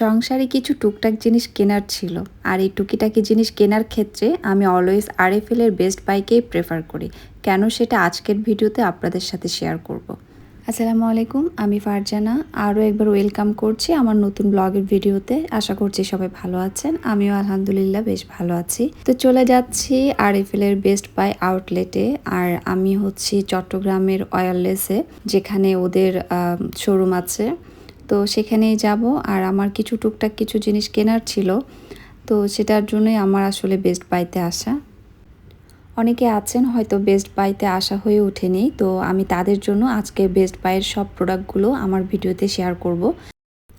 সংসারে কিছু টুকটাক জিনিস কেনার ছিল, আর এই টুকিটাকি জিনিস কেনার ক্ষেত্রে আমি অলওয়েজ আরএফএল এর বেস্ট বাইকেই প্রেফার করি। কেন সেটা আজকের ভিডিওতে আপনাদের সাথে শেয়ার করব। আসসালামু আলাইকুম, আমি ফারজানা। আরও একবার ওয়েলকাম করছি আমার নতুন ব্লগের ভিডিওতে। আশা করছি সবাই ভালো আছেন। আমিও আলহামদুলিল্লাহ বেশ ভালো আছি। তো চলে যাচ্ছি আরএফএল এর বেস্ট বাই আউটলেটে আর আমি হচ্ছি চট্টগ্রামের ওয়ারলেসে যেখানে ওদের শোরুম আছে। তো সেখানেই যাব। আর আমার কিছু টুকটাক কিছু জিনিস কেনার ছিল। তো সেটার জন্যই আমার আসলে বেস্ট বাইতে আসা। অনেকে আছেন হয়তো বেস্ট বাইতে আসা হয়ে ওঠেনি। তো আমি তাদের জন্য আজকে বেস্ট বাইয়ের সব প্রোডাক্টগুলো আমার ভিডিওতে শেয়ার করব।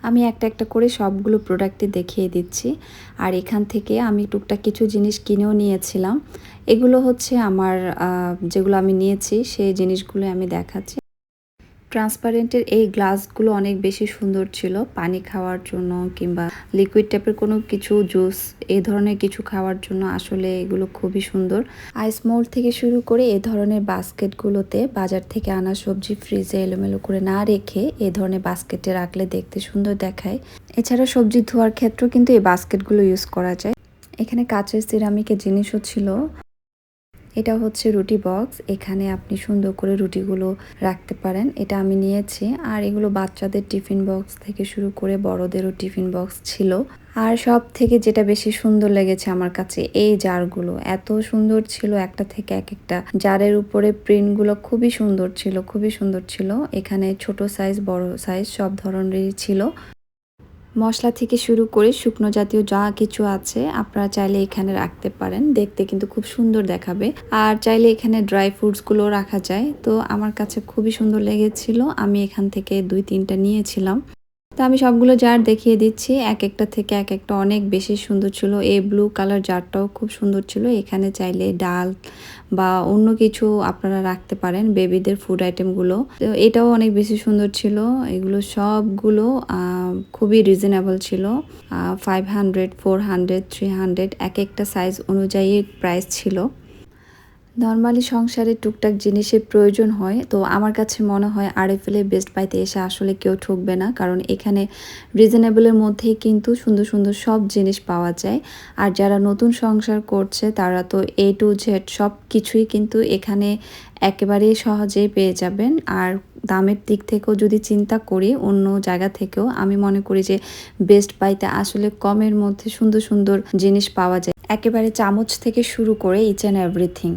আমি একটা একটা করে সবগুলো প্রোডাক্টই দেখিয়ে দিচ্ছি। আর এখান থেকে আমি টুকটাক কিছু জিনিস কিনেও নিয়েছিলাম। এগুলো হচ্ছে আমার যেগুলো আমি নিয়েছি, সেই জিনিসগুলো আমি দেখাচ্ছি। ট্রান্সপারেন্টের এই গ্লাসগুলো অনেক বেশি সুন্দর ছিল। পানি খাওয়ার জন্য কিংবা লিকুইড টাইপের কোনো কিছু জুস এই ধরনের কিছু খাওয়ার জন্য আসলে এগুলো খুবই সুন্দর। আইস মোল্ড থেকে শুরু করে এ ধরনের বাস্কেটগুলোতে বাজার থেকে আনা সবজি ফ্রিজে এলোমেলো করে না রেখে এ ধরনের বাস্কেটে রাখলে দেখতে সুন্দর দেখায়। এছাড়া সবজি ধোয়ার ক্ষেত্রেও কিন্তু এই বাস্কেটগুলো ইউজ করা যায়। এখানে কাচের সিরামিকের জিনিসও ছিল। এটা হচ্ছে রুটি বক্স। এখানে আপনি সুন্দর করে রুটিগুলো রাখতে পারেন। এটা আমি নিয়েছি। আর এগুলো বাচ্চাদের টিফিন বক্স থেকে শুরু করে বড়দেরও টিফিন বক্স ছিল। আর সব থেকে যেটা বেশি সুন্দর লেগেছে আমার কাছে, এই জারগুলো। এত সুন্দর ছিল একটা থেকে এক একটা। জারের উপরে প্রিন্টগুলো খুবই সুন্দর ছিল, খুবই সুন্দর ছিল। এখানে ছোট সাইজ, বড় সাইজ সব ধরনেরই ছিল। মশলা থেকে শুরু করে শুকনো জাতীয় যা কিছু আছে আপনারা চাইলে এখানে রাখতে পারেন। দেখতে কিন্তু খুব সুন্দর দেখাবে। আর চাইলে এখানে ড্রাই ফ্রুটসগুলো রাখা যায়। তো আমার কাছে খুবই সুন্দর লেগেছিল। আমি এখান থেকে দুই তিনটা নিয়েছিলাম। তো আমি সবগুলো জার দেখিয়ে দিচ্ছি। এক একটা থেকে এক একটা অনেক বেশি সুন্দর ছিল। এই ব্লু কালার জারটাও খুব সুন্দর ছিল। এখানে চাইলে ডাল বা অন্য কিছু আপনারা রাখতে পারেন বেবিদের ফুড আইটেমগুলো তো এটাও অনেক বেশি সুন্দর ছিল। এগুলো সবগুলো খুবই রিজনেবল ছিল। Five hundred four hundred three hundred এক একটা সাইজ অনুযায়ী প্রাইস ছিল। নর্মালি সংসারে টুকটাক জিনিসের প্রয়োজন হয়, তো আমার কাছে মনে হয় আরএফএলে বেস্ট বাইতে এসে আসলে কেউ ঠকবে না। কারণ এখানে রিজনেবলের মধ্যেই কিন্তু সুন্দর সুন্দর সব জিনিস পাওয়া যায়। আর যারা নতুন সংসার করছে, তারা তো এ টু জেড সব কিছুই কিন্তু এখানে একেবারেই সহজেই পেয়ে যাবেন। আর দামের দিক থেকেও যদি চিন্তা করি, অন্য জায়গা থেকেও, আমি মনে করি যে বেস্ট বাইতে আসলে কমের মধ্যে সুন্দর সুন্দর জিনিস পাওয়া যায়। একেবারে চামচ থেকে শুরু করে ইচ অ্যান্ড এভরিথিং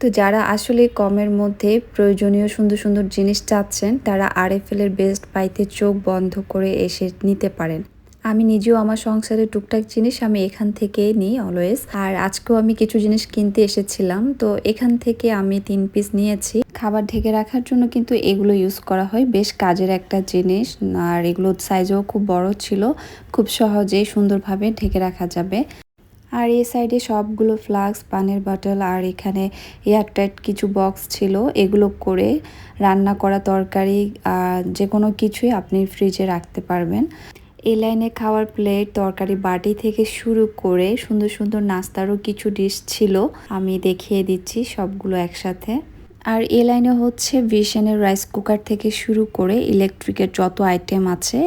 তো যারা আসলে কমের মধ্যে প্রয়োজনীয় সুন্দর সুন্দর জিনিস চাচ্ছেন, তারা আরএফএল এর বেস্ট পাইতে চোখ বন্ধ করে এসে নিতে পারেন। আমি নিজেও আমার সংসারে টুকটাক জিনিস আমি এখান থেকে নিই অলওয়েজ আর আজকেও আমি কিছু জিনিস কিনতে এসেছিলাম, তো এখান থেকে আমি তিন পিস নিয়েছি। খাবার ঢেকে রাখার জন্য কিন্তু এগুলো ইউজ করা হয়। বেশ কাজের একটা জিনিস, আর এগুলোর সাইজও খুব বড় ছিল। খুব সহজেই সুন্দরভাবে ঢেকে রাখা যাবে। আর এই সাইডে সবগুলো ফ্লাক্স, পানের বাটল আর এখানে এয়ারটাইট কিছু বক্স ছিল। এগুলো করে রান্না করা তরকারি যে কোনো কিছুই আপনি ফ্রিজে রাখতে পারবেন। এই লাইনে খাওয়ার প্লেট, তরকারি বাটি থেকে শুরু করে সুন্দর সুন্দর নাস্তারও কিছু ডিশ ছিল। আমি দেখিয়ে দিচ্ছি সবগুলো একসাথে। আর এ লাইনে হচ্ছে ভিশনের রাইস কুকার থেকে শুরু করে ইলেকট্রিকের যত আইটেম আছে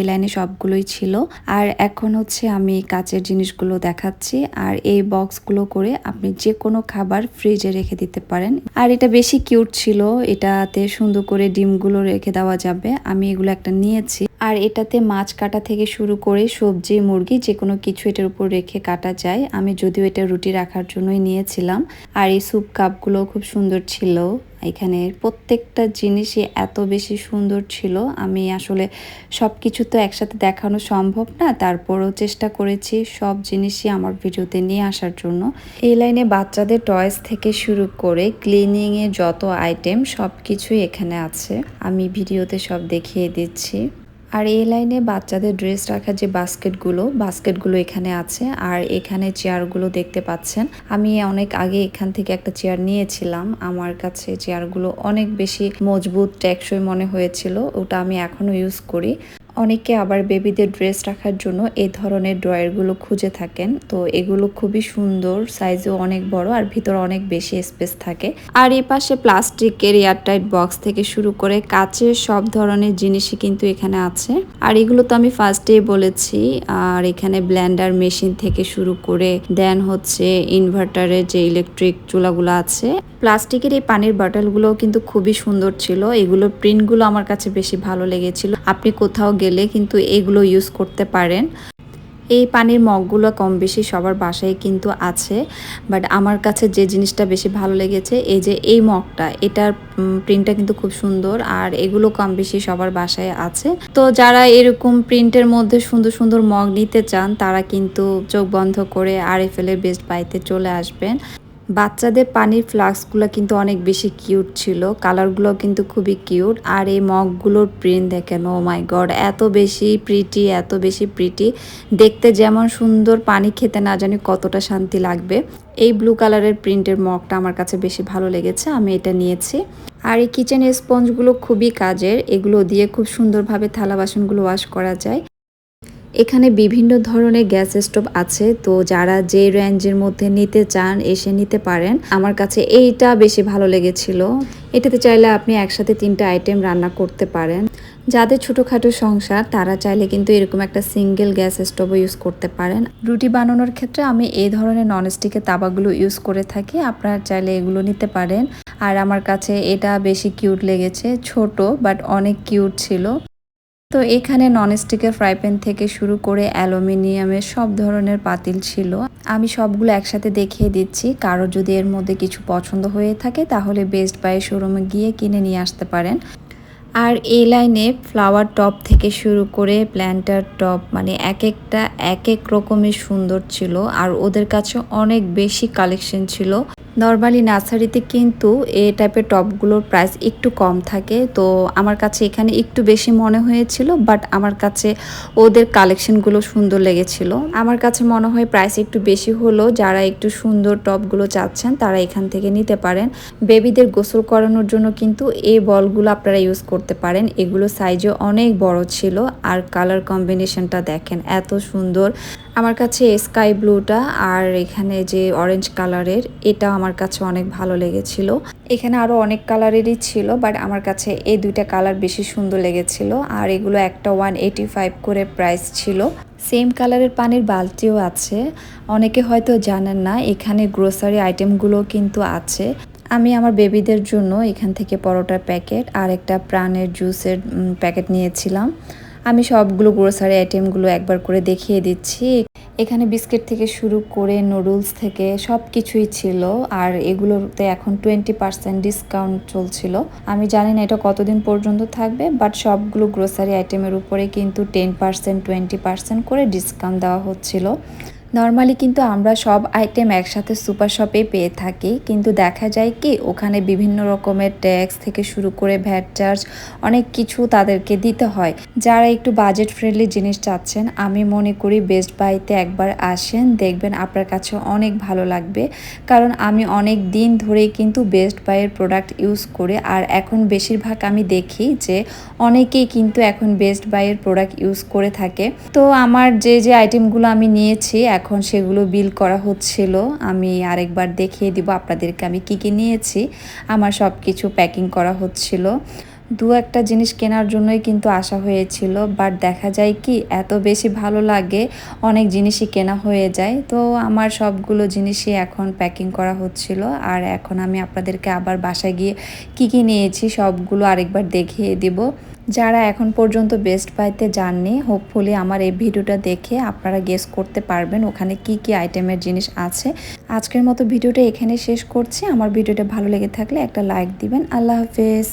এ লাইনে সবগুলোই ছিল। আর এখন হচ্ছে আমি কাচের জিনিসগুলো দেখাচ্ছি। আর এই বক্সগুলো করে আপনি যে কোনো খাবার ফ্রিজে রেখে দিতে পারেন। আর এটা বেশি কিউট ছিল, এটাতে সুন্দর করে ডিমগুলো রেখে দেওয়া যাবে। আমি এগুলো একটা নিয়েছি। আর এটাতে মাছ কাটা থেকে শুরু করে সবজি, মুরগি যে কোনো কিছু এটার উপর রেখে কাটা যায়। আমি যদিও এটা রুটি রাখার জন্যই নিয়েছিলাম। আর এই স্যুপ কাপগুলো খুব সুন্দর ছিল। এখানে প্রত্যেকটা জিনিসই এত বেশি সুন্দর ছিল। আমি আসলে সব কিছু তো একসাথে দেখানো সম্ভব না। তারপরও চেষ্টা করেছি সব জিনিসই আমার ভিডিওতে নিয়ে আসার জন্য। এই লাইনে বাচ্চাদের টয়েস থেকে শুরু করে ক্লিনিংয়ে যত আইটেম সব কিছুই এখানে আছে। আমি ভিডিওতে সব দেখিয়ে দিচ্ছি। আর এই লাইনে বাচ্চাদের ড্রেস রাখার যে বাস্কেটগুলো বাস্কেটগুলো এখানে আছে আর এখানে চেয়ারগুলো দেখতে পাচ্ছেন। আমি অনেক আগে এখান থেকে একটা চেয়ার নিয়েছিলাম। আমার কাছে চেয়ারগুলো অনেক বেশি মজবুত, টেকসই মনে হয়েছিল। ওটা আমি এখনও ইউজ করি। অনেকে আবার বেবিদের ড্রেস রাখার জন্য এই ধরনের ড্রয়ারগুলো খুঁজে থাকেন। তো এগুলো খুবই সুন্দর, সাইজও অনেক বড় আর ভিতরে অনেক বেশি স্পেস থাকে। আর এই পাশে প্লাস্টিকের এয়ারটাইট বক্স থেকে শুরু করে কাচের সব ধরনের জিনিসই কিন্তু এখানে আছে। আর এগুলো তো আমি ফার্স্টেই বলেছি, আর এখানে ব্ল্যান্ডার মেশিন থেকে শুরু করে দেন হচ্ছে ইনভার্টারের যে ইলেকট্রিক চুলাগুলো আছে। প্লাস্টিকের এই পানির বটলগুলোও কিন্তু খুবই সুন্দর ছিল। এগুলোর প্রিন্টগুলো আমার কাছে বেশি ভালো লেগেছিল। আপনি কোথাও গেলে কিন্তু এগুলো ইউজ করতে পারেন। এই পানির মগগুলো কম বেশি সবার বাসায় কিন্তু আছে। বাট আমার কাছে যে জিনিসটা বেশি ভালো লেগেছে, এই যে এই মগটা, এটার প্রিন্টটা কিন্তু খুব সুন্দর আর এগুলো কম বেশি সবার বাসায় আছে। তো যারা এরকম প্রিন্টের মধ্যে সুন্দর সুন্দর মগ নিতে চান, তারা কিন্তু চোখ বন্ধ করে আর এফ বেস্ট বাইতে চলে আসবেন। বাচ্চাদের পানির ফ্লাক্সগুলো কিন্তু অনেক বেশি কিউট ছিল। কালারগুলো কিন্তু খুবই কিউট। আর এই মগগুলোর প্রিন্ট দেখেন ও মাই গড এত বেশি প্রিটি এত বেশি প্রিটি দেখতে যেমন সুন্দর, পানি খেতে না জানি কতটা শান্তি লাগবে। এই ব্লু কালারের প্রিন্টের মগটা আমার কাছে বেশি ভালো লেগেছে, আমি এটা নিয়েছি। আর এই কিচেন স্পঞ্জগুলো খুবই কাজের, এগুলো দিয়ে খুব সুন্দরভাবে থালা বাসনগুলো ওয়াশ করা যায়। এখানে বিভিন্ন ধরনের গ্যাস স্টোভ আছে, তো যারা যে রেঞ্জের মধ্যে নিতে চান, এসে নিতে পারেন। আমার কাছে এইটা বেশি ভালো লেগেছিল। এটাতে চাইলে আপনি একসাথে তিনটা আইটেম রান্না করতে পারেন। যাদের ছোটোখাটো সংসার, তারা চাইলে কিন্তু এরকম একটা সিঙ্গেল গ্যাস স্টোভও ইউজ করতে পারেন। রুটি বানানোর ক্ষেত্রে আমি এই ধরনের ননস্টিকের তাবাগুলো ইউজ করে থাকি, আপনারা চাইলে এগুলো নিতে পারেন। আর আমার কাছে এটা বেশি কিউট লেগেছে, ছোট বাট অনেক কিউট ছিল। তো এখানে ননস্টিকের ফ্রাই প্যান থেকে শুরু করে অ্যালুমিনিয়ামের সব ধরনের পাতিল ছিল। আমি সবগুলো একসাথে দেখিয়ে দিচ্ছি। কারও যদি এর মধ্যে কিছু পছন্দ হয়ে থাকে, তাহলে বেস্ট বাই শোরুমে গিয়ে কিনে নিয়ে আসতে পারেন। আর এই লাইনে ফ্লাওয়ার টপ থেকে শুরু করে প্ল্যান্টার টপ মানে এক একটা, এক এক রকমের সুন্দর ছিল। আর ওদের কাছে অনেক বেশি কালেকশন ছিল। নর্মালি নার্সারিতে কিন্তু এ টাইপের টপগুলোর প্রাইস একটু কম থাকে। তো আমার কাছে এখানে একটু বেশি মনে হয়েছিল, বাট আমার কাছে ওদের কালেকশনগুলো সুন্দর লেগেছিল। আমার কাছে মনে হয় প্রাইস একটু বেশি হলো যারা একটু সুন্দর টপগুলো চাচ্ছেন, তারা এখান থেকে নিতে পারেন। বেবিদের গোসল করানোর জন্য কিন্তু এই বলগুলো আপনারা ইউজ করতে পারেন। এগুলো সাইজও অনেক বড় ছিল, আর কালার কম্বিনেশনটা দেখেন, এত সুন্দর। আমার কাছে স্কাই ব্লুটা আর এখানে যে অরেঞ্জ কালারের এটা আমার কাছে অনেক ভালো লেগেছিল। এখানে আরও অনেক কালারেরই ছিল বাট আমার কাছে এই দুইটা কালার বেশি সুন্দর লেগেছিল। আর এগুলো একটা ওয়ান এইটি ফাইভ করে প্রাইস ছিল। সেম কালারের পানির বালতিও আছে। অনেকে হয়তো জানেন না, এখানে গ্রোসারি আইটেমগুলো কিন্তু আছে। আমি আমার বেবিদের জন্য এখান থেকে পরোটার প্যাকেট আর একটা প্রাণের জুসের প্যাকেট নিয়েছিলাম। আমি সবগুলো গ্রোসারি আইটেমগুলো একবার করে দেখিয়ে দিচ্ছি। এখানে বিস্কিট থেকে শুরু করে নুডলস থেকে সব কিছুই ছিল আর এগুলোতে এখন টোয়েন্টি পার্সেন্ট ডিসকাউন্ট চলছিল। আমি জানি না এটা কতদিন পর্যন্ত থাকবে বাট সবগুলো গ্রোসারি আইটেমের উপরে কিন্তু টেন পার্সেন্ট টোয়েন্টি পার্সেন্ট করে ডিসকাউন্ট দেওয়া হচ্ছিল। নর্মালি কিন্তু আমরা সব আইটেম একসাথে সুপার শপে পেয়ে থাকি, কিন্তু দেখা যায় কি ওখানে বিভিন্ন রকমের ট্যাক্স থেকে শুরু করে ভ্যাট চার্জ অনেক কিছু তাদেরকে দিতে হয়। যারা একটু বাজেট ফ্রেন্ডলি জিনিস চাচ্ছেন, আমি মনে করি বেস্ট বাইতে একবার আসেন, দেখবেন আপনার কাছে অনেক ভালো লাগবে। কারণ আমি অনেক দিন ধরেই কিন্তু বেস্ট বাইয়ের প্রোডাক্ট ইউজ করে, আর এখন বেশিরভাগ আমি দেখি যে অনেকেই কিন্তু এখন বেস্ট বাইয়ের প্রোডাক্ট ইউজ করে থাকে। তো আমার যে যে আইটেমগুলো আমি নিয়েছি এখন সেগুলো বিল করা হচ্ছিল। আমি আরেকবার দেখিয়ে দিব আপনাদেরকে আমি কি কি নিয়েছি। আমার সব কিছু প্যাকিং করা হচ্ছিল। দু একটা জিনিস কেনার জন্যই কিন্তু আসা হয়েছিল বাট দেখা যায় কি এত বেশি ভালো লাগে, অনেক জিনিসই কেনা হয়ে যায়। তো আমার সবগুলো জিনিসই এখন প্যাকিং করা হচ্ছিল, আর এখন আমি আপনাদেরকে আবার বাসায় গিয়ে কি কি নিয়েছি সবগুলো আরেকবার দেখিয়ে দিব। যারা এখন পর্যন্ত বেস্ট বাইতে যাননি হোপফুলি আমার এই ভিডিওটা দেখে আপনারা গেস করতে পারবেন ওখানে কি কি আইটেমের জিনিস আছে। আজকের মতো ভিডিওটা এখানে শেষ করছি। আমার ভিডিওটা ভালো লেগে থাকলে একটা লাইক দিবেন। আল্লাহ হাফেজ।